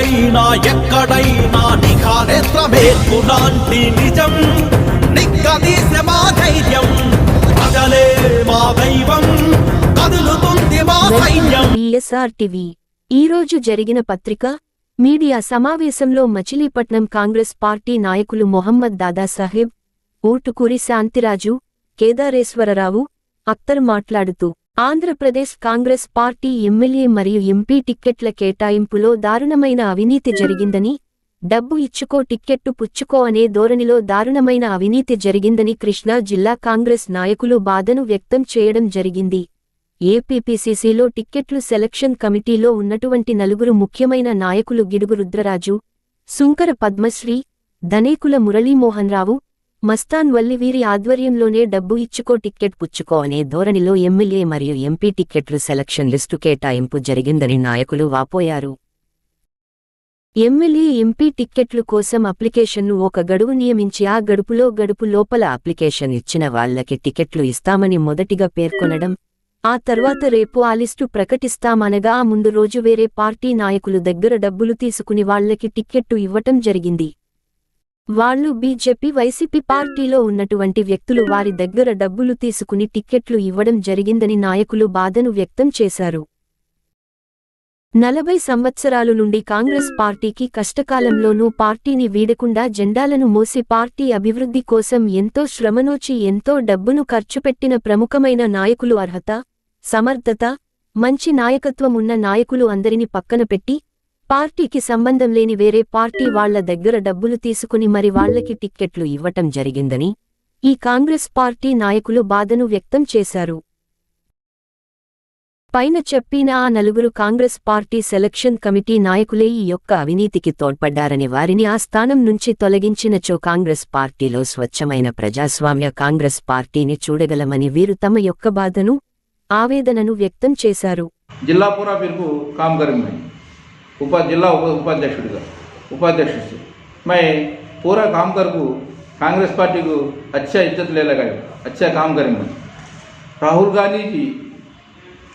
ఎక్కడైనా ఎక్కడైనా నిఘా లాంటి నిజం. నిక్కదీసే మా ధైర్యం ప్రజలే మా దైవం కదులుతుంది మా సైన్యం. BSR TV. ఈరోజు జరిగిన పత్రిక మీడియా సమావేశంలో మచిలీపట్నం కాంగ్రెస్ పార్టీ నాయకులు మొహమ్మద్ దాదాసాహెబ్ ఓటుకూరి శాంతిరాజు కేదారేశ్వరరావు అక్తర్ మాట్లాడుతూ ఆంధ్రప్రదేశ్ కాంగ్రెస్ పార్టీ ఎమ్మెల్యే మరియు ఎంపీ టిక్కెట్ల కేటాయింపులో దారుణమైన అవినీతి జరిగిందని డబ్బు ఇచ్చుకో టిక్కెట్టు పుచ్చుకో అనే ధోరణిలో దారుణమైన అవినీతి జరిగిందని కృష్ణా జిల్లా కాంగ్రెస్ నాయకులు బాధను వ్యక్తం చేయడం జరిగింది. ఏపీపీసీసీలో టిక్కెట్లు సెలక్షన్ కమిటీలో ఉన్నటువంటి నలుగురు ముఖ్యమైన నాయకులు గిడుగు రుద్రరాజు సుంకర పద్మశ్రీ ధనేకుల మురళీమోహన్ రావు మస్తాన్ వల్లి వీరి ఆధ్వర్యంలోనే డబ్బు ఇచ్చుకో టిక్కెట్ పుచ్చుకో అనే ధోరణిలో ఎమ్మెల్యే మరియు ఎంపీ టిక్కెట్లు సెలక్షన్ లిస్టు కేటాయింపు జరిగిందని నాయకులు వాపోయారు. ఎమ్మెల్యే ఎంపీ టిక్కెట్లు కోసం అప్లికేషన్ను ఒక గడువు నియమించి ఆ గడుపులో గడుపు లోపల అప్లికేషన్ ఇచ్చిన వాళ్ళకి టికెట్లు ఇస్తామని మొదటిగా పేర్కొనడం ఆ తర్వాత రేపు ఆ లిస్టు ప్రకటిస్తామనగా ముందు రోజు వేరే పార్టీ నాయకులు దగ్గర డబ్బులు తీసుకుని వాళ్ళకి టిక్కెట్టు ఇవ్వటం జరిగింది. వాళ్ళు బీజేపీ వైసీపీ పార్టీలో ఉన్నటువంటి వ్యక్తులు వారి దగ్గర డబ్బులు తీసుకుని టిక్కెట్లు ఇవ్వడం జరిగిందని నాయకులు బాధను వ్యక్తం చేశారు. నలభై సంవత్సరాలు నుండి కాంగ్రెస్ పార్టీకి కష్టకాలంలోనూ పార్టీని వీడకుండా జెండాలను మోసి పార్టీ అభివృద్ధి కోసం ఎంతో శ్రమనోచి ఎంతో డబ్బును ఖర్చుపెట్టిన ప్రముఖమైన నాయకులు అర్హత సమర్థత మంచి నాయకత్వం ఉన్న నాయకులు అందరిని పక్కన పెట్టి పార్టీకి సంబంధం లేని వేరే పార్టీ వాళ్ళ దగ్గర డబ్బులు తీసుకుని మరి వాళ్ళకి టిక్కెట్లు ఇవ్వటం జరిగిందని ఈ కాంగ్రెస్ పార్టీ నాయకులు బాధను వ్యక్తం చేశారు. పైన చెప్పిన ఆ నలుగురు కాంగ్రెస్ పార్టీ సెలక్షన్ కమిటీ నాయకులే ఈ యొక్క అవినీతికి తోడ్పడ్డారని వారిని ఆ స్థానం నుంచి తొలగించినచో కాంగ్రెస్ పార్టీలో స్వచ్ఛమైన ప్రజాస్వామ్య కాంగ్రెస్ పార్టీని చూడగలమని వీరు తమ యొక్క బాధను ఆవేదనను వ్యక్తం చేశారు. జిల్లా పూరా उपा जिला उप उपाध्यक्ष से मैं पूरा काम कर को कांग्रेस पार्टी को अच्छा इज़्ज़त ले लगाए अच्छा काम करेंगे राहुल गांधी जी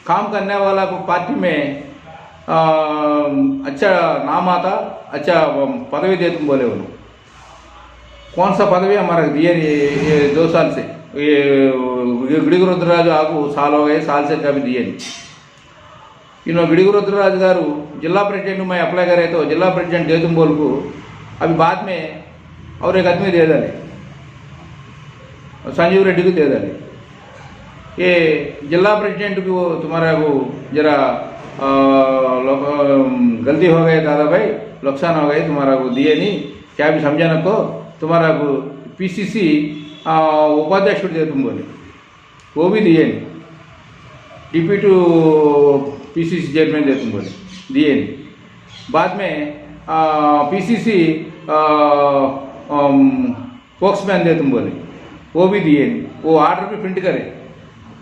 काम करने वाला को पार्टी में आ, अच्छा नाम आता अच्छा पदवी दे तुम बोले उन्होंने कौन सा पदवी हमारा दिए ये, दो साल से ये गिड़िगु रुद्रराज आगू साल हो गए साल से कभी दिए नहीं गिड़िगु रुद्रराज गारू जिला प्रेसिडेंट में अप्लाई करे तो जिला प्रेसिडेंट दे बोल को अभी बाद में और एक आदमी दे डाले संजीव रेड्डी को दे डाले ये जिला प्रेसिडेंट को तुम्हारा वो जरा गलती हो गई दादा भाई नुकसान हो गए तुम्हारा को दिए नहीं क्या भी समझा न को तुम्हारा को पीसीसी उपाध्यक्ष दे तुम बोले वो भी दिए नहीं डीपी टू पीसीसी चेयरमैन दे तुम बोले। दिए। नहीं बाद में पीसीसी दे तुम बोले। वो भी दिए। नहीं वो आर्डर भी प्रिंट करे।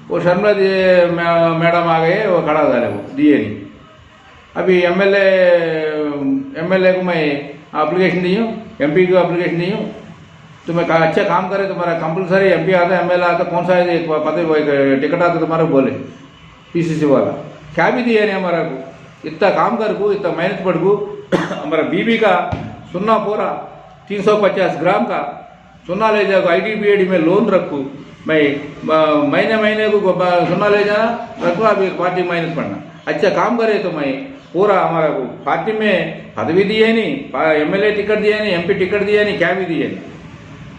वो शर्मिला जी मैडम आ गए, वो खड़ा डाले वो, दिए नहीं। अभी एमएलए एमएलए को मैं एप्लीकेशन दी हूँ एमपी को एप्लीकेशन दी हूँ। तुम्हें का अच्छा काम करे तुम्हारा कंपलसरी एम पी आता एमएलए आता, कौन सा पता टिकट आता तुम्हारा बोले। पीसीसी वाला। क्या भी दिया नहीं हमारा को इतना काम कर को इतना मेहनत पड़ को हमारा बीबी का सुन्ना पूरा तीन सौ पचास ग्राम का सुन्ना ले जाओ आई डी बी एडी में लोन रखूँ मैं म- महीने महीने को ब- सुन्ना ले जाना रखूँ अभी पार्टी में मेहनत पड़ना अच्छा काम करे तो मैं पूरा हमारा को पार्टी में पदवी दिए नहीं एमएलए टिकट दिए नहीं एमपी टिकट दिए नहीं क्या भी दिए नहीं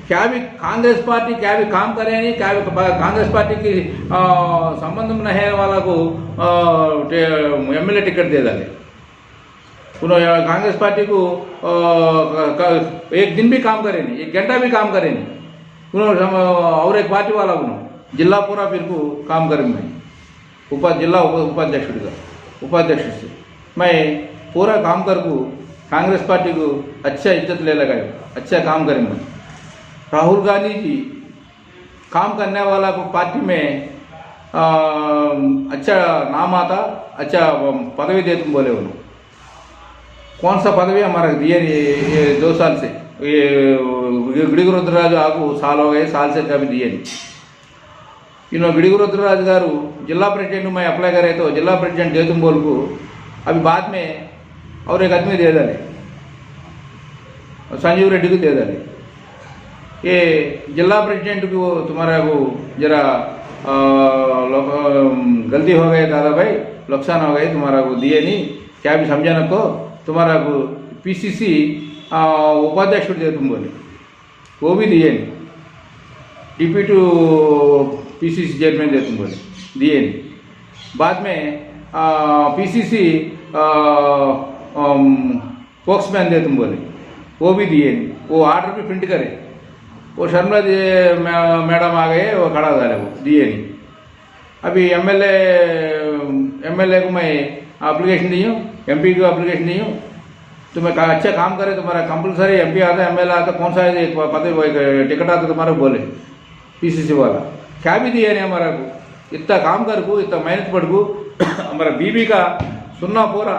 क्या भी कांग्रेस पार्टी क्या भी काम करे नहीं, क्या भी कांग्रेस पार्टी की संबंध में है वाला को एम एमएलए टिकट दे डाले। उन्होंने कांग्रेस पार्टी को क- क- एक दिन भी काम करे नहीं, एक घंटा भी काम करे नहीं। उन्होंने और एक पार्टी वाला उन्होंने जिला पूरा फिर को काम करें मैं उपा जिला उप उपाध्यक्षుడిగా उपाध्यक्ष से। मैं पूरा काम कर को, कांग्रेस पार्टी को अच्छा इज़्ज़त ले लगाए अच्छा काम करेंगे राहुल गांधी जी काम करने वाला को पार्टी में आ, अच्छा नाम आता अच्छा पदवी दे तुम बोले उन्होंने कौन सा पदवी हमारा दिए नहीं ये, ये दो साल से ये गिड़िगु रुद्रराज आगू साल हो गए साल से कभी दिए नहीं इन्होंने गिड़िगु रुद्रराज गारू जिला प्रेसिडेंट में अप्लाई करे तो जिला प्रेसिडेंट दे तुम बोल को अभी बाद में और एक आदमी दे डाले संजीव रेड्डी को दे डाले ये जिला प्रेसिडेंट को तुम्हारा को जरा गलती हो गई दादा भाई, नुकसान हो गई, तुम्हारा को दिए नहीं। क्या भी समझा नको तुम्हारा को पीसीसी उपाध्यक्ष दे तुम बोले वो भी दिए नहीं। डिप्यूटी पीसीसी चेयरमैन दे तुम बोले दिए नहीं। बाद में पीसीसी स्पोक्समैन दे तुम बोले वो भी दिए नहीं। वो आर्डर भी प्रिंट करे। वो शर्मिला जी मैडम आ गए, वो खड़ा डाले वो दिए नहीं अभी M L M L A को मैं अप्लीकेशन दी हूँ एम पी को अप्लीकेशन दी हूँ। तो मैं अच्छा काम करे, तुम्हारा कंपलसरी एम पी आता है एमएलए आता कौन सा एक टिकट आता तुम्हारा बोले पीसीसी वाला। क्या भी दिया नहीं हमारा को। इतना काम कर को, इतना मेहनत पड़ को। हमारा बीबी का, सुन्ना पूरा,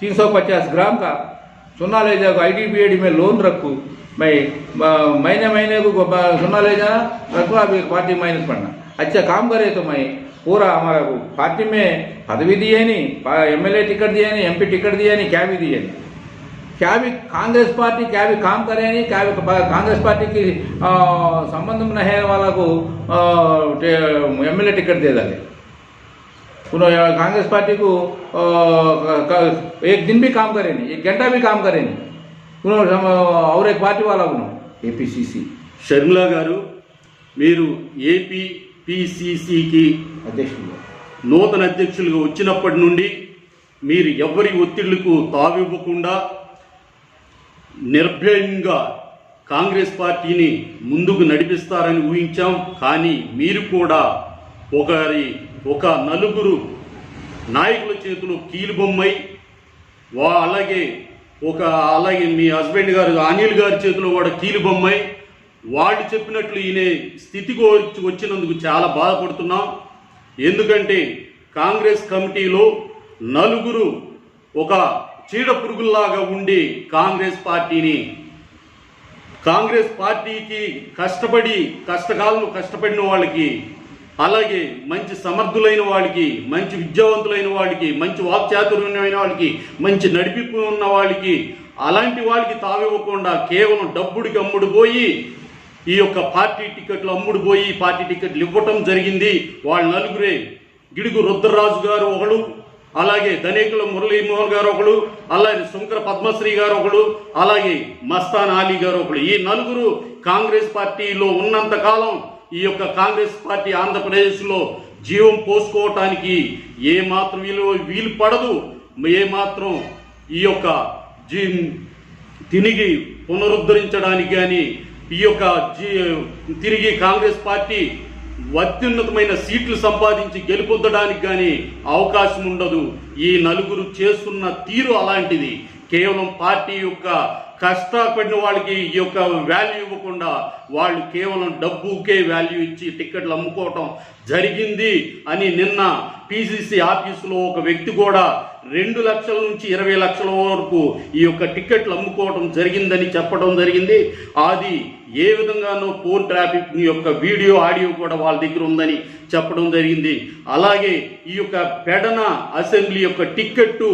तीन सौ पचास ग्राम का, सुन्ना ले जाओ आई डी में लोन रखूँ। म- महीने महीने को सुन्ना ले जाना रखो अभी पार्टी माइनस पड़ना अच्छा काम करे तो मैं पूरा हमारा को पार्टी में पदवी दिए नहीं एम एमएलए टिकट दिया नहीं एमपी टिकट दिया नहीं क्या भी दिए नहीं। क्या भी कांग्रेस पार्टी क्या भी काम करे नहीं क्या भी कांग्रेस पार्टी की संबंध में है वाला को एम एमएलए टिकट दे डाले। कांग्रेस पार्टी को आ, एक दिन भी काम करे नहीं एक घंटा भी काम करे नहीं। అవరే పార్టీ వాళ్ళను A P C C Sharmila garu మీరు ఏపీపీసీసీకి అధ్యక్షులు నూతన అధ్యక్షులుగా వచ్చినప్పటి నుండి మీరు ఎవరి ఒత్తిళ్ళకు తావివ్వకుండా నిర్భయంగా కాంగ్రెస్ పార్టీని ముందుకు నడిపిస్తారని ఊహించాం. కానీ మీరు కూడా ఒకరి ఒక నలుగురు నాయకుల చేతిలో కీలుబొమ్మై వా అలాగే ఒక అలాగే మీ హస్బెండ్ గారు అనిల్ గారి చేతిలో కూడా కీలుబొమ్మై వాళ్ళు చెప్పినట్లు ఈయన స్థితికి వచ్చి- వచ్చినందుకు చాలా బాధపడుతున్నాం. ఎందుకంటే కాంగ్రెస్ కమిటీలో నలుగురు ఒక చీడ పురుగుల్లాగా ఉండి కాంగ్రెస్ పార్టీని కాంగ్రెస్ పార్టీకి కష్టపడి కష్టకాలను కష్టపడిన వాళ్ళకి అలాగే మంచి సమర్థులైన వాళ్ళకి మంచి విద్యావంతులైన వాళ్ళకి మంచి వాక్చాతుర్యమైన వాళ్ళకి మంచి నడిపింపు ఉన్న వాళ్ళకి అలాంటి వాళ్ళకి తావివ్వకుండా కేవలం డబ్బుడికి అమ్ముడు పోయి ఈ యొక్క పార్టీ టికెట్లు అమ్ముడు పోయి పార్టీ టికెట్లు ఇవ్వటం జరిగింది. వాళ్ళ నలుగురే గిడుగు రుద్రరాజు గారు ఒకడు అలాగే ధనేకుల మురళీమోహన్ గారు ఒకడు అలాగే శంకర పద్మశ్రీ గారు ఒకడు అలాగే మస్తాన్ అలీ గారు ఒకడు. ఈ నలుగురు కాంగ్రెస్ పార్టీలో ఉన్నంత కాలం ఈ యొక్క కాంగ్రెస్ పార్టీ ఆంధ్రప్రదేశ్లో జీవం పోసుకోవటానికి ఏమాత్రం వీలు వీలు పడదు. ఏ మాత్రం ఈ యొక్క జీ తిరిగి పునరుద్ధరించడానికి కానీ ఈ యొక్క జీ తిరిగి కాంగ్రెస్ పార్టీ అత్యున్నతమైన సీట్లు సంపాదించి గెలుపొందడానికి కానీ అవకాశం ఉండదు ఈ నలుగురు చేస్తున్న తీరు అలాంటిది. కేవలం పార్టీ యొక్క కష్టపడిన వాళ్ళకి ఈ యొక్క వాల్యూ ఇవ్వకుండా వాళ్ళు కేవలం డబ్బుకే వాల్యూ ఇచ్చి టిక్కెట్లు అమ్ముకోవటం జరిగింది అని నిన్న పీసీసీ ఆఫీసులో ఒక వ్యక్తి కూడా రెండు లక్షల నుంచి ఇరవై లక్షల వరకు ఈ యొక్క టిక్కెట్లు అమ్ముకోవటం జరిగిందని చెప్పడం జరిగింది. అది ఏ విధంగానో ఫోన్ ట్రాఫిక్ యొక్క వీడియో ఆడియో కూడా వాళ్ళ దగ్గర ఉందని చెప్పడం జరిగింది. అలాగే ఈ యొక్క పెడన అసెంబ్లీ యొక్క టిక్కెట్టు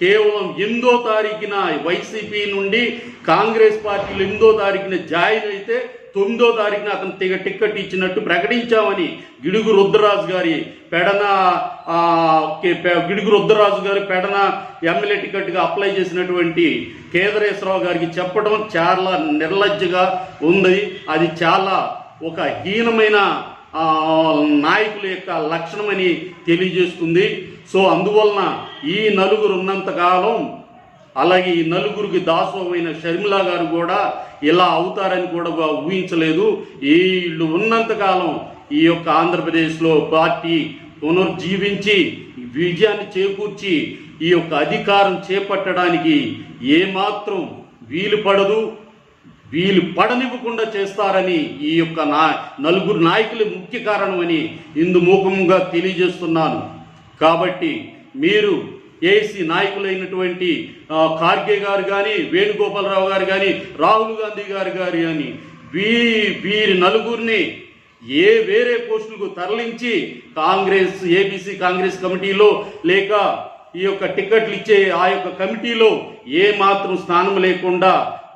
కేవలం ఎనిమిదో తారీఖున వైసీపీ నుండి కాంగ్రెస్ పార్టీలు ఎనిమిదో తారీఖున జాయిన్ అయితే తొమ్మిదో తారీఖున అతను తెగ టిక్కెట్ ఇచ్చినట్టు ప్రకటించామని గిడుగు రుద్రరాజు గారి పెడన గిడుగు రుద్రరాజు గారి పెడన ఎమ్మెల్యే టికెట్గా అప్లై చేసినటువంటి కేదరేశ్వరరావు గారికి చెప్పడం చాలా నిర్లజ్జగా ఉంది. అది చాలా ఒక హీనమైన నాయకుల యొక్క లక్షణమని తెలియజేస్తుంది. సో అందువలన ఈ నలుగురు ఉన్నంతకాలం అలాగే ఈ నలుగురికి దాసోమైన షర్మిలా గారు కూడా ఇలా అవుతారని కూడా ఊహించలేదు. వీళ్ళు ఉన్నంతకాలం ఈ యొక్క ఆంధ్రప్రదేశ్లో పార్టీ పునర్జీవించి విజయాన్ని చేకూర్చి ఈ యొక్క అధికారం చేపట్టడానికి ఏమాత్రం వీలు పడదు వీలు పడనివ్వకుండా చేస్తారని ఈ యొక్క నా నలుగురు నాయకులు ముఖ్య కారణమని ఇందు మూఖంగా తెలియజేస్తున్నాను. కాబట్టి మీరు ఏసీ నాయకులైనటువంటి ఖార్గే గారు కానీ వేణుగోపాలరావు గారు కానీ రాహుల్ గాంధీ గారు గారు కానీ వీ వీరి నలుగురిని ఏ వేరే పోస్టులకు తరలించి కాంగ్రెస్ ఏబీసీ కాంగ్రెస్ కమిటీలో లేక ఈ యొక్క టికెట్లు ఇచ్చే ఆ యొక్క కమిటీలో ఏ మాత్రం స్నానం లేకుండా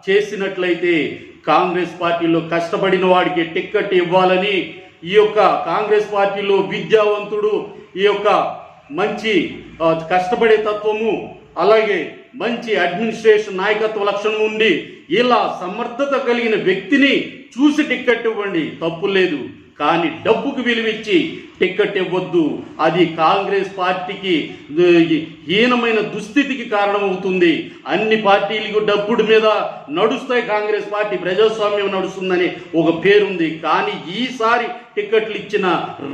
చేసినట్లయితే కాంగ్రెస్ పార్టీలో కష్టపడిన వాడికి టిక్కెట్ ఇవ్వాలని ఈ యొక్క కాంగ్రెస్ పార్టీలో విద్యావంతుడు ఈ యొక్క మంచి కష్టపడే తత్వము అలాగే మంచి అడ్మినిస్ట్రేషన్ నాయకత్వ లక్షణం ఉండి ఇలా సమర్థత కలిగిన వ్యక్తిని చూసి టిక్కెట్ ఇవ్వండి. తప్పు లేదు. కానీ డబ్బుకు విలువిచ్చి టిక్కెట్ ఇవ్వద్దు. అది కాంగ్రెస్ పార్టీకి హీనమైన దుస్థితికి కారణమవుతుంది. అన్ని పార్టీలకు డబ్బుడి మీద నడుస్తాయి కాంగ్రెస్ పార్టీ. ప్రజాస్వామ్యం నడుస్తుందని ఒక పేరుంది. కానీ ఈసారి టిక్కెట్లు ఇచ్చిన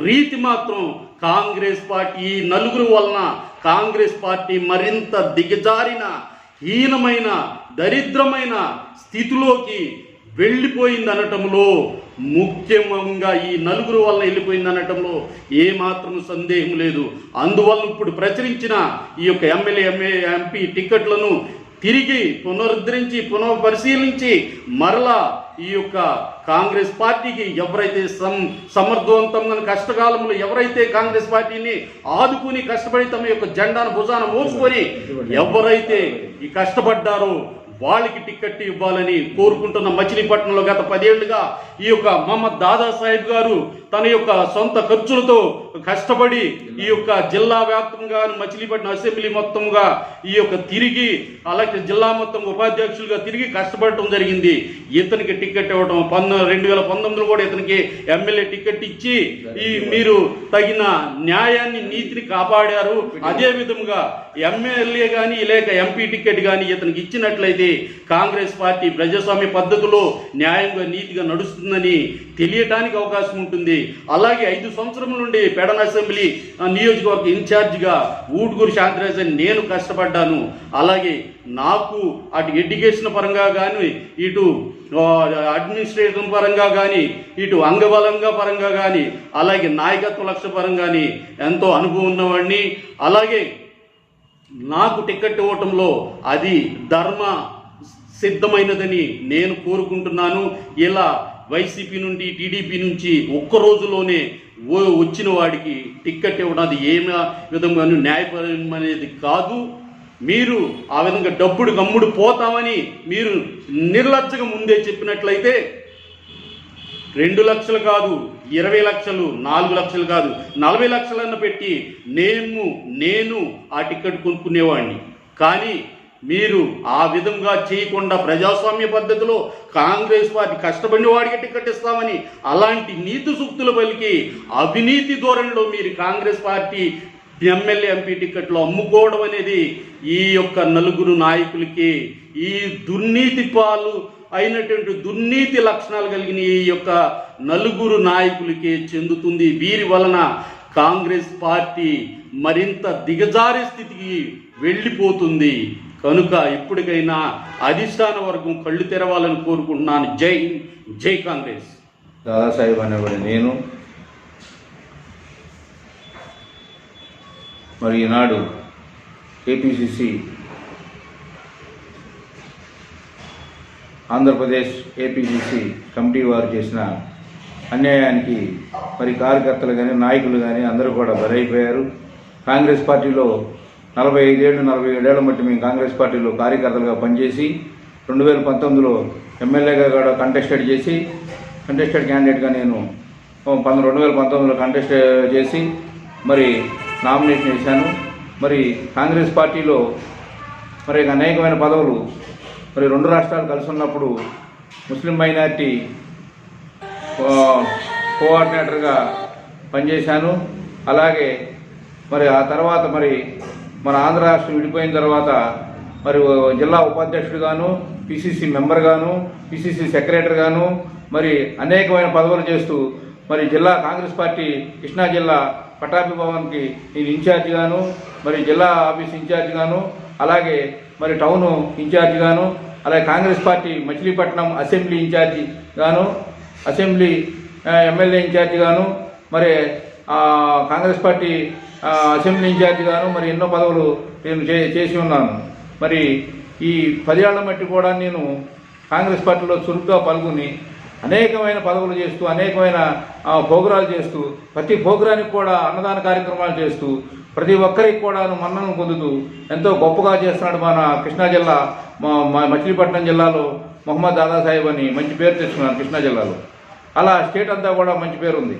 రీతి మాత్రం కాంగ్రెస్ పార్టీ ఈ నలుగురు వలన కాంగ్రెస్ పార్టీ మరింత దిగజారిన హీనమైన దరిద్రమైన స్థితిలోకి వెళ్ళిపోయింది అనటంలో ముఖ్యంగా ఈ నలుగురు వలన వెళ్ళిపోయింది అనటంలో ఏమాత్రం సందేహం లేదు. అందువల్ల ఇప్పుడు ప్రచురించిన ఈ యొక్క ఎమ్మెల్యే ఎంఏ ఎంపీ టికెట్లను తిరిగి పునరుద్ధరించి పునఃపరిశీలించి మరలా ఈ యొక్క కాంగ్రెస్ పార్టీకి ఎవరైతే సం సమర్థవంతంగా కష్టకాలంలో ఎవరైతే కాంగ్రెస్ పార్టీని ఆదుకుని కష్టపడి తమ యొక్క జెండాను భుజాన మోసుకొని ఎవరైతే ఈ కష్టపడ్డారో వాళ్ళకి టిక్కెట్ ఇవ్వాలని కోరుకుంటున్న మచిలీపట్నంలో గత పదేళ్ళుగా ఈ యొక్క మహమ్మద్ దాదాసాహెబ్ గారు తన యొక్క సొంత ఖర్చులతో కష్టపడి ఈ యొక్క జిల్లా వ్యాప్తంగా మచిలీపట్నం అసెంబ్లీ మొత్తంగా ఈ యొక్క తిరిగి అలాగే జిల్లా మొత్తం ఉపాధ్యక్షులుగా తిరిగి కష్టపడటం జరిగింది. ఇతనికి టికెట్ ఇవ్వడం పంద రెండు వేల పంతొమ్మిదిలో కూడా ఇతనికి ఎమ్మెల్యే టికెట్ ఇచ్చి ఈ మీరు తగిన న్యాయాన్ని నీతిని కాపాడారు. అదే విధంగా ఎమ్మెల్యే కానీ లేక ఎంపీ టికెట్ కానీ ఇతనికి ఇచ్చినట్లయితే కాంగ్రెస్ పార్టీ ప్రజాస్వామ్య పద్ధతిలో న్యాయంగా నీతిగా నడుస్తుందని తెలియటానికి అవకాశం ఉంటుంది. అలాగే ఐదు సంవత్సరం నుండి పెడన్ అసెంబ్లీ నియోజకవర్గ ఇన్ఛార్జిగా ఊటుగురు శాంతిరాజన్ నేను కష్టపడ్డాను. అలాగే నాకు అటు ఎడ్యుకేషన్ పరంగా కానీ ఇటు అడ్మినిస్ట్రేషన్ పరంగా కానీ ఇటు అంగబలంగా పరంగా కానీ అలాగే నాయకత్వ లక్ష్య పరంగా కానీ ఎంతో అనుభవం ఉన్నవాడిని అలాగే నాకు టికెట్ ఇవ్వటంలో అది ధర్మ సిద్ధమైనదని నేను కోరుకుంటున్నాను. ఇలా వైసీపీ నుండి టీడీపీ నుంచి ఒక్క రోజులోనే ఓ- వచ్చిన వాడికి టిక్కెట్ ఇవ్వడం అది ఏమి విధంగా న్యాయపరం అనేది కాదు. మీరు ఆ విధంగా డబ్బుడు గమ్ముడు పోతామని మీరు నిర్లజ్జగా ముందే చెప్పినట్లయితే రెండు లక్షలు కాదు ఇరవై లక్షలు నాలుగు లక్షలు కాదు నలభై లక్షలన్న పెట్టి నేను నేను ఆ టికెట్ కొనుక్కునేవాడిని. కానీ మీరు ఆ విధంగా చేయకుండా ప్రజాస్వామ్య పద్ధతిలో కాంగ్రెస్ పార్టీ కష్టపడిన వాడికి టికెట్ ఇస్తామని అలాంటి నీతి సూక్తులు పలికి అవినీతి ధోరణిలో మీరు కాంగ్రెస్ పార్టీ ఎమ్మెల్యే ఎంపీ టికెట్లు అమ్ముకోవడం అనేది ఈ యొక్క నలుగురు నాయకులకి ఈ దుర్నీతి పాలు అయినటువంటి దుర్నీతి లక్షణాలు కలిగిన ఈ యొక్క నలుగురు నాయకులకి చెందుతుంది. వీరి వలన కాంగ్రెస్ పార్టీ మరింత దిగజారే స్థితికి వెళ్ళిపోతుంది. కనుక ఇప్పటికైనా అధిష్టాన వర్గం కళ్ళు తెరవాలని కోరుకుంటున్నాను. జై జై కాంగ్రెస్. దాదాసాహెబ్ అనేవాడు నేను. మరి ఈనాడు ఏపీసీసీ ఆంధ్రప్రదేశ్ ఏపీసీసీ కమిటీ వారు చేసిన అన్యాయానికి మరి కార్యకర్తలు కానీ నాయకులు కానీ అందరూ కూడా బలైపోయారు. కాంగ్రెస్ పార్టీలో నలభై ఐదేళ్ళు నలభై ఏడేళ్ళ మట్టి మేము కాంగ్రెస్ పార్టీలో కార్యకర్తలుగా పనిచేసి రెండు వేల పంతొమ్మిదిలో ఎమ్మెల్యేగా కూడా కంటెస్టెడ్ చేసి కంటెస్టెడ్ క్యాండిడేట్గా నేను పంతొమ్మిది రెండు వేల పంతొమ్మిదిలో కంటెస్ట్ చేసి మరి నామినేషన్ వేశాను మరి కాంగ్రెస్ పార్టీలో మరి అనేకమైన పదవులు మరి రెండు రాష్ట్రాలు కలిసి ఉన్నప్పుడు ముస్లిం మైనార్టీ కోఆర్డినేటర్గా పనిచేశాను. అలాగే మరి ఆ తర్వాత మరి మన ఆంధ్ర రాష్ట్రం విడిపోయిన తర్వాత మరి జిల్లా ఉపాధ్యక్షుడుగాను పిసిసి మెంబర్గాను పిసిసి సెక్రటరీగాను మరి అనేకమైన పదవులు చేస్తూ మరి జిల్లా కాంగ్రెస్ పార్టీ కృష్ణా జిల్లా పటాపి భవన్కి నేను ఇన్ఛార్జిగాను మరి జిల్లా ఆఫీస్ ఇన్ఛార్జిగాను అలాగే మరి టౌన్ ఇన్ఛార్జిగాను అలాగే Congress party Machilipatnam assembly incharge గాను అసెంబ్లీ ఎమ్మెల్యే ఇన్ఛార్జిగాను మరి కాంగ్రెస్ పార్టీ అసెంబ్లీ ఇన్ఛార్జి గాను మరి ఎన్నో పదవులు నేను చే- చేసి ఉన్నాను. మరి ఈ పదేళ్ళ మట్టి కూడా నేను కాంగ్రెస్ పార్టీలో చురుగ్గా పాల్గొని అనేకమైన పదవులు చేస్తూ అనేకమైన ఆ, చేస్తూ ప్రతి ప్రోగ్రానికి కూడా అన్నదాన కార్యక్రమాలు చేస్తూ ప్రతి ఒక్కరికి కూడా మన్నను పొందుతూ ఎంతో గొప్పగా చేస్తున్నాడు మన కృష్ణా జిల్లా మా మా మచిలీపట్నం జిల్లాలో మొహమ్మద్ దాదాసాహెబ్ అని మంచి పేరు తెచ్చుకున్నాను కృష్ణా జిల్లాలో. అలా స్టేట్ అంతా కూడా మంచి పేరు ఉంది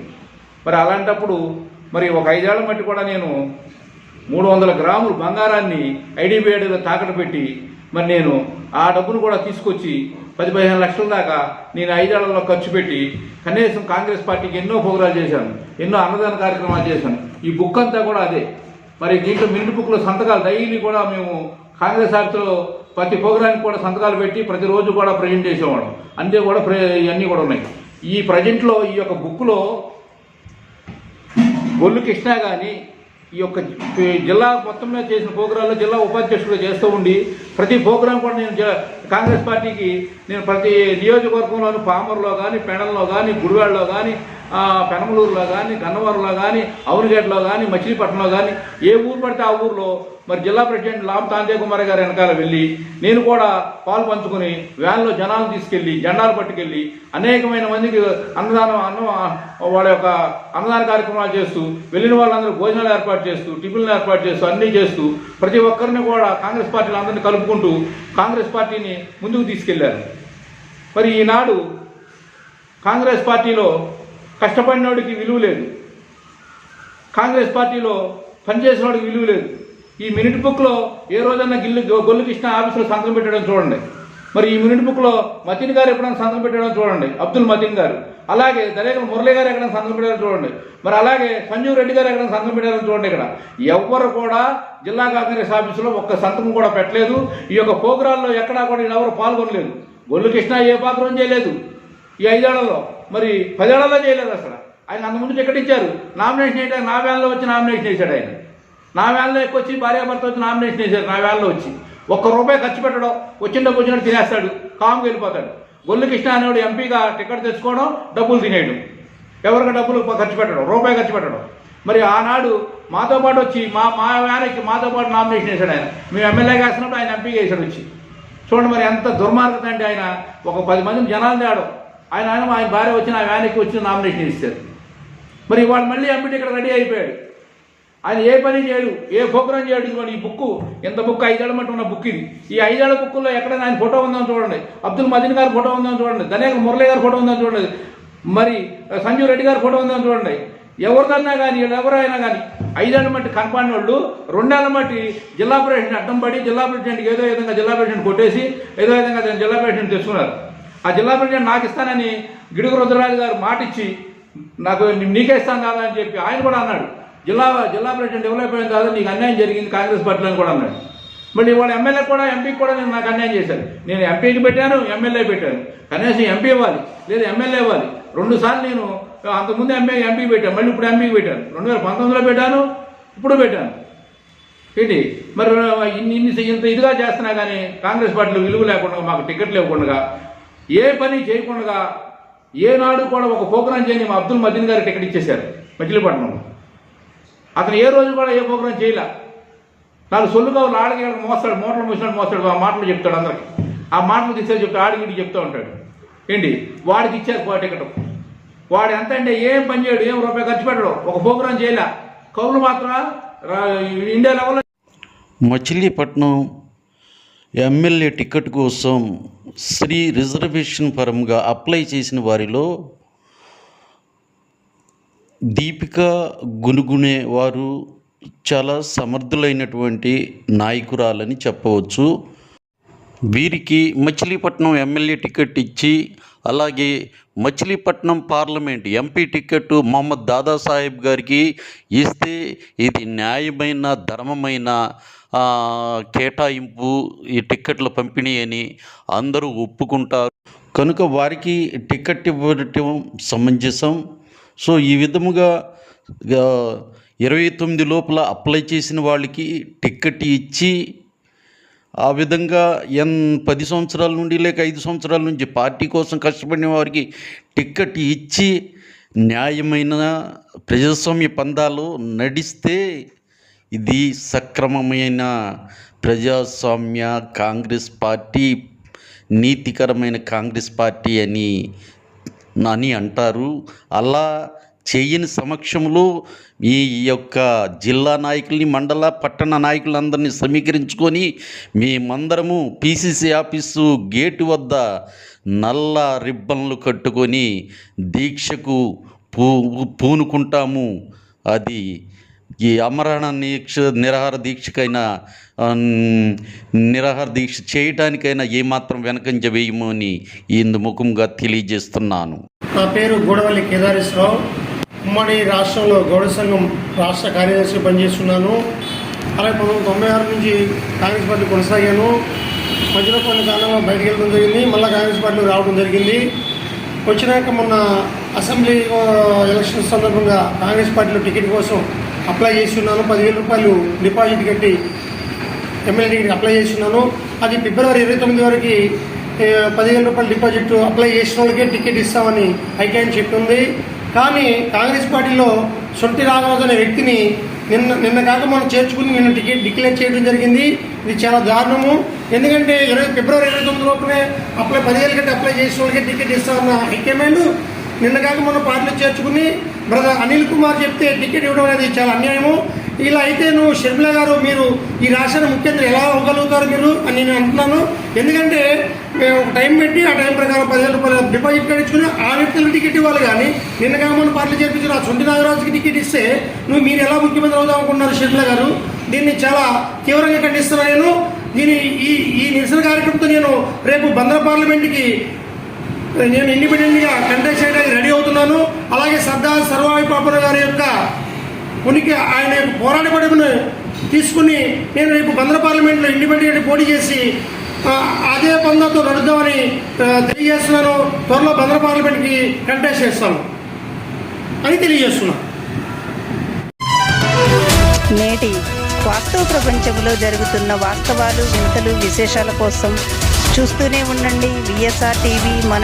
మరి అలాంటప్పుడు మరి ఒక ఐదేళ్ళ మట్టి కూడా నేను మూడు వందల గ్రాములు బంగారాన్ని ఐడిబిఐడిలో తాకట్టు పెట్టి మరి నేను ఆ డబ్బును కూడా తీసుకొచ్చి పది పదిహేను లక్షల దాకా నేను ఐదేళ్ళలో ఖర్చు పెట్టి కనీసం కాంగ్రెస్ పార్టీకి ఎన్నో ప్రోగ్రాలు చేశాను ఎన్నో అన్నదాన కార్యక్రమాలు చేశాను. ఈ బుక్ అంతా కూడా అదే. మరి దీంట్లో మినిట్ బుక్లో సంతకాలు డైలీ కూడా మేము కాంగ్రెస్ ఆఫీసులో ప్రతి ప్రోగ్రానికి కూడా సంతకాలు పెట్టి ప్రతిరోజు కూడా ప్రజెంట్ చేసేవాడు అంతే కూడా ప్ర ఇవన్నీ కూడా ఉన్నాయి. ఈ ప్రజెంట్లో ఈ యొక్క బుక్లో గొల్లు కృష్ణ కానీ ఈ యొక్క జిల్లా మొత్తం మీద చేసిన ప్రోగ్రాంలో జిల్లా ఉపాధ్యక్షుడు చేస్తూ ఉండి ప్రతి ప్రోగ్రాం కూడా నేను జ- కాంగ్రెస్ పార్టీకి నేను ప్రతి నియోజకవర్గంలోని పామర్లో కానీ పెడల్లో కానీ గుడివాడలో కానీ పెనమలూరులో కానీ గన్నవరంలో కానీ అవునగేట్లో కానీ మచిలీపట్నంలో కానీ ఏ ఊరు పడితే ఆ ఊర్లో మరి జిల్లా ప్రెసిడెంట్ లామ్ తాందే కుమార్ గారి వెనకాల వెళ్ళి నేను కూడా పాలు పంచుకొని వ్యాన్లో జనాలు తీసుకెళ్ళి జెండాలు పట్టుకెళ్ళి అనేకమైన మందికి అన్నదానం అన్నం వాళ్ళ యొక్క అన్నదాన కార్యక్రమాలు చేస్తూ వెళ్ళిన వాళ్ళందరూ భోజనాలు ఏర్పాటు చేస్తూ టిఫిన్లు ఏర్పాటు చేస్తూ అన్నీ చేస్తూ ప్రతి ఒక్కరిని కూడా కాంగ్రెస్ పార్టీలు అందరినీ కలుపుకుంటూ కాంగ్రెస్ పార్టీని ముందుకు తీసుకెళ్ళారు. మరి ఈనాడు కాంగ్రెస్ పార్టీలో కష్టపడినోడికి విలువ లేదు. కాంగ్రెస్ పార్టీలో పనిచేసిన వాడికి విలువ లేదు. ఈ మినిట్ బుక్లో ఏ రోజన్నా గిల్లు గొల్లు కృష్ణ ఆఫీసులో సంతకం పెట్టడం చూడండి. మరి ఈ మినిట్ బుక్లో మతిన్ గారు ఎప్పుడైనా సంతకం పెట్టడం చూడండి. అబ్దుల్ మతిన్ గారు. అలాగే దరేకల మురళి గారు ఎక్కడ సంతకం పెట్టారో చూడండి. మరి అలాగే సంజీవ్ రెడ్డి గారు ఎక్కడ సంతకం పెట్టారో చూడండి ఇక్కడ. ఎవ్వరు కూడా జిల్లా కాంగ్రెస్ ఆఫీసులో ఒక్క సంతకం కూడా పెట్టలేదు. ఈ యొక్క పోగ్రాల్లో ఎక్కడా కూడా ఎవరు పాల్గొనలేదు. గొల్లు కృష్ణ ఏ పాత్రం చేయలేదు ఈ ఐదేళ్ళలో మరి పదేళ్ళలో చేయలేదు అసలు ఆయన అంతకుముందు టికెట్ ఇచ్చారు నామినేషన్ వేయడానికి నా వ్యాన్లో వచ్చి నామినేషన్ వేశాడు ఆయన. నా వ్యాన్లో ఎక్కువ వచ్చి భార్యాభర్త వచ్చి నామినేషన్ వేశారు నా వ్యాన్లో వచ్చి. ఒక్క రూపాయి ఖర్చు పెట్టడం వచ్చిన డబ్బు వచ్చినట్టు తినేస్తాడు. కామ్కి వెళ్ళిపోతాడు. గొల్లు కృష్ణ అనేవాడు ఎంపీగా టికెట్ తెచ్చుకోవడం డబ్బులు తినేయడం. ఎవరికి డబ్బులు ఖర్చు పెట్టడం? రూపాయి ఖర్చు పెట్టడం. మరి ఆనాడు మాతో పాటు వచ్చి మా మా వ్యాన్కి మాతో పాటు నామినేషన్ వేశాడు ఆయన. మేము ఎమ్మెల్యేగా వేసినప్పుడు ఆయన ఎంపీగా వేసాడు వచ్చి. చూడండి మరి ఎంత దుర్మార్గత అంటే ఆయన. ఒక పది మంది జనాలు తేడం ఆయన ఆయన ఆయన భార్య వచ్చిన నా వ్యాన్కి వచ్చి నామినేషన్ ఇస్తారు మరి వాడు మళ్ళీ ఎంపీటీ ఇక్కడ రెడీ అయిపోయాడు. ఆయన ఏ పని చేయడు ఏ ప్రోగ్రాం చేయడు ఇదిగోండి ఈ బుక్ ఎంత బుక్ ఐదేళ్ళ మట్టి ఉన్న బుక్ ఇది. ఈ ఐదేళ్ళ బుక్కుల్లో ఎక్కడైనా ఆయన ఫోటో ఉందని చూడండి. అబ్దుల్ మదీన్ గారి ఫోటో ఉందని చూడండి. దనేక మురళి గారి ఫోటో ఉందని చూడండి. మరి సంజీవ్ రెడ్డి గారి ఫోటో ఉందని చూడండి. ఎవరిదన్నా కానీ ఎవరైనా కానీ ఐదేళ్ళ మట్టి కనపడిన వాళ్ళు రెండేళ్ళ మట్టి జిల్లా ప్రెసిడెంట్ అడ్డం పడి జిల్లా ప్రెసిడెంట్కి ఏదో విధంగా జిల్లా ప్రెసిడెంట్ కొట్టేసి ఏదో విధంగా జిల్లా ప్రెసిడెంట్ తెచ్చుకున్నారు. ఆ జిల్లా ప్రెసిడెంట్ నాకు ఇస్తానని గిడుగు రుద్రరాజు గారు మాట ఇచ్చి నాకు నీకే ఇస్తాను కాదా అని చెప్పి ఆయన కూడా అన్నాడు. జిల్లా జిల్లా ప్రెసిడెంట్ ఇవ్వలేకపోయింది కాదు నీకు అన్యాయం జరిగింది కాంగ్రెస్ పార్టీలో అని కూడా అన్నాడు. మళ్ళీ వాళ్ళ ఎమ్మెల్యే కూడా ఎంపీకి కూడా నేను నాకు అన్యాయం చేశాను నేను ఎంపీకి పెట్టాను ఎమ్మెల్యే పెట్టాను. కనీసం ఎంపీ ఇవ్వాలి లేదా ఎమ్మెల్యే ఇవ్వాలి. రెండు సార్లు నేను అంతకుముందు ఎంపీ ఎంపీ పెట్టాను మళ్ళీ ఇప్పుడు ఎంపీకి పెట్టాను. రెండు వేల పంతొమ్మిదిలో పెట్టాను ఇప్పుడు పెట్టాను. ఏంటి? మరి ఇన్ని ఇన్ని ఇంత ఇదిగా చేస్తున్నా కానీ కాంగ్రెస్ పార్టీలో విలువ లేకుండా మాకు టికెట్లు ఇవ్వకుండా ఏ పని చేయకుండా ఏనాడు కూడా ఒక ప్రోగ్రాం చేయని మా అబ్దుల్ మదీన్ గారికి టికెట్ ఇచ్చేశారు మచిలీపట్నంలో. అతను ఏ రోజు కూడా ఏ ప్రోగ్రాం చేయలే. నాలుగు సొల్లు కావాలి ఆడికి మోస్తాడు మూటలు మూసినాడు మోస్తాడు ఆ మాటలు చెప్తాడు అందరికి. ఆ మాటలు తీసేది చెప్తాడు ఆడికి చెప్తూ ఉంటాడు. ఏంటి? వాడికి ఇచ్చారు టికెట్. వాడు ఎంత అంటే ఏం పని చేయడు ఏం రూపాయి ఖర్చు పెట్టడు ఒక ప్రోగ్రాం చేయలే. కౌలు మాత్రం ఇండియా లెవెల్లో మచిలీపట్నం ఎమ్మెల్యే టికెట్ కోసం శ్రీ రిజర్వేషన్ పరంగా అప్లై చేసిన వారిలో దీపిక గునుగునే వారు చాలా సమర్థులైనటువంటి నాయకురాలని చెప్పవచ్చు. వీరికి మచిలీపట్నం ఎమ్మెల్యే టికెట్ ఇచ్చి అలాగే Machilipatnam parliament MP ticket Mohammed Dadasaheb గారికి ఇస్తే ఇది న్యాయమైన ధర్మమైన కేటాయింపు ఈ టిక్కెట్ల పంపిణీ అని అందరూ ఒప్పుకుంటారు. కనుక వారికి టికెట్ ఇవ్వటం సమంజసం. సో ఈ విధముగా ఇరవై తొమ్మిది లోపల అప్లై చేసిన వాళ్ళకి టిక్కెట్ ఇచ్చి ఆ విధంగా ఎన్ పది సంవత్సరాల నుండి లేక ఐదు సంవత్సరాల నుంచి పార్టీ కోసం కష్టపడిన వారికి టిక్కెట్ ఇచ్చి న్యాయమైన ప్రజాస్వామ్య పందాలు నడిస్తే ఇది సక్రమమైన ప్రజాస్వామ్య కాంగ్రెస్ పార్టీ నీతికరమైన కాంగ్రెస్ పార్టీ అని అని అంటారు. అలా చేయని సమక్షంలో ఈ యొక్క జిల్లా నాయకుల్ని మండల పట్టణ నాయకులందరినీ సమీకరించుకొని మేమందరము పీసీసీ ఆఫీసు గేటు వద్ద నల్ల రిబ్బన్లు కట్టుకొని దీక్షకు పూ పూనుకుంటాము. అది ఈ అమరణ దీక్ష నిరాహార దీక్షకైనా నిరహార నిరాహార దీక్ష చేయటానికైనా ఏమాత్రం వెనకంజ వేయము అని ఇందు ముఖంగా తెలియజేస్తున్నాను. నా పేరు గూడవల్లి కేదారేశ్వరరావు. ఉమ్మడి రాష్ట్రంలో గౌడ సంఘం రాష్ట్ర కార్యదర్శి పనిచేస్తున్నాను. అలాగే పంతొమ్మిది తొంభై ఆరు నుంచి కాంగ్రెస్ పార్టీ కొనసాగాను. మధ్యలో కొన్ని కాలంలో బయటకు వెళ్ళడం జరిగింది. మళ్ళీ కాంగ్రెస్ పార్టీలో రావడం జరిగింది. వచ్చినాక మొన్న అసెంబ్లీ ఎలక్షన్ సందర్భంగా కాంగ్రెస్ పార్టీలో టికెట్ కోసం అప్లై చేస్తున్నాను. పదివేల రూపాయలు డిపాజిట్ కట్టి ఎమ్మెల్యే టికెట్ అప్లై చేస్తున్నాను. అది ఫిబ్రవరి ఇరవై తొమ్మిది వరకు పదివేల రూపాయల డిపాజిట్ అప్లై చేసిన వాళ్ళకే టికెట్ ఇస్తామని ఐక్యాన్ చెప్పింది. కానీ కాంగ్రెస్ పార్టీలో సొంటి రాఘవరాజు అనే వ్యక్తిని నిన్న నిన్న కాక మనం చేర్చుకుని నిన్న టికెట్ డిక్లేర్ చేయడం జరిగింది. ఇది చాలా దారుణము. ఎందుకంటే ఇరవై ఫిబ్రవరి ఇరవై తొమ్మిది లోపునే అప్లై పదివేల కంటే అప్లై చేసిన వాళ్ళకి టికెట్ ఇస్తామన్న హైకమాండ్ నిన్న కాక మనం పార్టీలో చేర్చుకుని బ్రదర్ అనిల్ కుమార్ చెప్తే టికెట్ ఇవ్వడం అనేది చాలా అన్యాయము. ఇలా అయితే నువ్వు షర్మిల గారు మీరు ఈ రాష్ట్రాన్ని ముఖ్యంగా ఎలా అవ్వగలుగుతారు మీరు అని నేను అంటున్నాను ఎందుకంటే మేము ఒక టైం పెట్టి ఆ టైం ప్రకారం పదివేల రూపాయలు డిపాజిట్ కట్టించుకుని ఆ వ్యక్తులకు టికెట్ ఇవ్వాలి కానీ నిన్న కాక పార్టీ చేర్పించిన ఆ సొంటి నాగరాజుకి టికెట్ ఇస్తే నువ్వు మీరు ఎలా ముఖ్యమంత్రి అవుదాం అనుకుంటున్నారు షర్మిల గారు? దీన్ని చాలా తీవ్రంగా ఖండిస్తున్నాను నేను. దీని ఈ ఈ నిరసన కార్యక్రమంతో నేను రేపు బందర పార్లమెంట్కి నేను ఇండిపెండెంట్గా కంటెస్ట్ చేయడానికి రెడీ అవుతున్నాను. అలాగే సర్దార్ సర్వాయి పాపన గారి యొక్క ఉనికి ఆయన యొక్క పోరాట పడుకుని తీసుకుని నేను రేపు బందర పార్లమెంట్లో ఇండిపెండెంట్ పోటీ చేసి అదే పందాతో నడుద్దామని తెలియజేస్తున్నాను. త్వరలో బందర పార్లమెంట్కి కంటెస్ట్ చేస్తాను. అని తెలియజేస్తున్నాను నేటి వాస్తవ ప్రపంచంలో జరుగుతున్న వాస్తవాలు వింతలు విశేషాల కోసం చూస్తూనే ఉండండి. విఎస్ఆర్ టీవీ మన